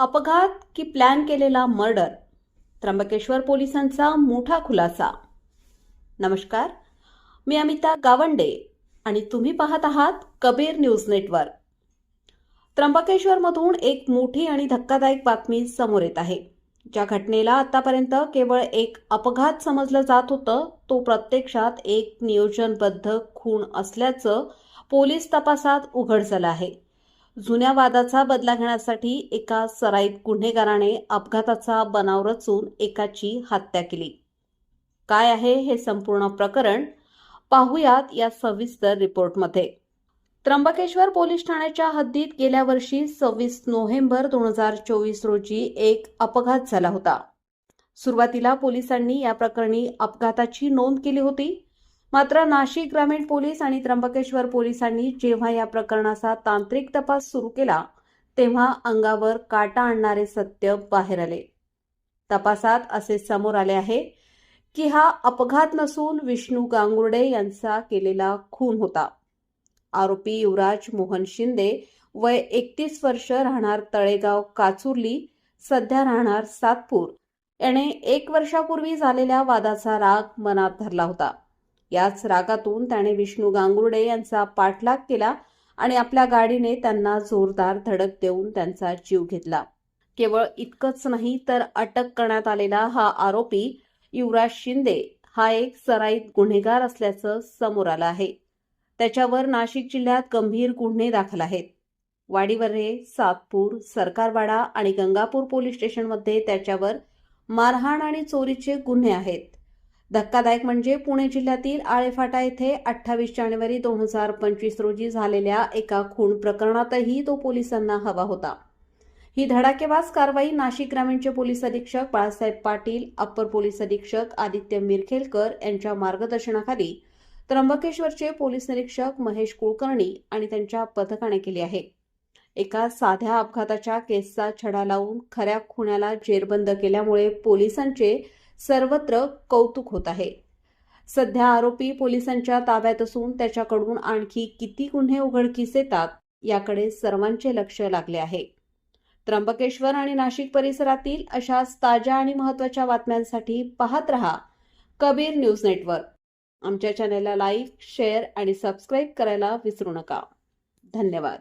अपघात की प्लॅन केलेला मर्डर त्र्यंबकेश्वर पोलिसांचा मोठा खुलासा. नमस्कार मी अमिता गावंडे आणि तुम्ही पाहत आहात कबीर न्यूज नेटवर्क. त्र्यंबकेश्वरमधून एक मोठी आणि धक्कादायक बातमी समोर येत आहे. ज्या घटनेला आतापर्यंत केवळ एक अपघात समजलं जात होतं तो प्रत्यक्षात एक नियोजनबद्ध खून असल्याचं पोलीस तपासात उघड झालं आहे. जुन्या वादाचा बदला घेण्यासाठी एका सराईत गुन्हेगाराने अपघाताचा बनाव रचून एकाची हत्या केली. काय आहे हे संपूर्ण प्रकरण? पाहुयात या सविस्तर रिपोर्टमध्ये. त्र्यंबकेश्वर पोलीस ठाण्याच्या हद्दीत गेल्या वर्षी सव्वीस नोव्हेंबर दोन हजार चोवीस रोजी एक अपघात झाला होता. सुरुवातीला पोलिसांनी या प्रकरणी अपघाताची नोंद केली होती. मात्र नाशिक ग्रामीण पोलीस आणि त्र्यंबकेश्वर पोलिसांनी जेव्हा या प्रकरणाचा तांत्रिक तपास सुरू केला तेव्हा अंगावर काटा आणणारे सत्य बाहेर आले. तपासात असे समोर आले आहे की हा अपघात नसून विष्णू गांगुर्डे यांचा केलेला खून होता. आरोपी युवराज मोहन शिंदे वय एकतीस वर्ष राहणार तळेगाव काचुर्ली सध्या राहणार सातपूर. याने एक वर्षापूर्वी झालेल्या वादाचा राग मनात धरला होता. याच रागातून त्याने विष्णू गांगुर्डे यांचा पाठलाग केला आणि आपल्या गाडीने त्यांना जोरदार धडक देऊन त्यांचा जीव घेतला. केवळ इतकंच नाही तर अटक करण्यात आलेला हा आरोपी युवराज शिंदे हा एक सराईत गुन्हेगार असल्याचं समोर आलं आहे. त्याच्यावर नाशिक जिल्ह्यात गंभीर गुन्हे दाखल आहेत. वाडीवरे सातपूर सरकारवाडा आणि गंगापूर पोलीस स्टेशनमध्ये त्याच्यावर मारहाण आणि चोरीचे गुन्हे आहेत. धक्कादायक म्हणजे पुणे जिल्ह्यातील आळेफाटा येथे अठ्ठावीस जानेवारी दोन हजार पंचवीस रोजी झालेल्या एका खून प्रकरणातही तो पोलिसांना हवा होता. ही धडाकेबाज कारवाई नाशिक ग्रामीणचे पोलीस अधीक्षक बाळासाहेब पाटील अप्पर पोलीस अधीक्षक आदित्य मिरखेलकर यांच्या मार्गदर्शनाखाली त्र्यंबकेश्वरचे पोलीस निरीक्षक महेश कुलकर्णी आणि त्यांच्या पथकाने केली आहे. एका साध्या अपघाताच्या केसचा छडा लावून खऱ्या खुण्याला जेरबंद केल्यामुळे पोलिसांचे सर्वत्र कौतुक होत आहे. सध्या आरोपी पोलिसांच्या ताब्यात असून त्याच्याकडून आणखी किती गुन्हे उघडकीस येतात याकडे सर्वांचे लक्ष लागले आहे. त्र्यंबकेश्वर आणि नाशिक परिसरातील अशाच ताज्या आणि महत्त्वाच्या बातम्यांसाठी पाहत रहा कबीर न्यूज नेटवर्क. आमच्या चॅनलला लाईक शेअर आणि सबस्क्राईब करायला विसरू नका. धन्यवाद.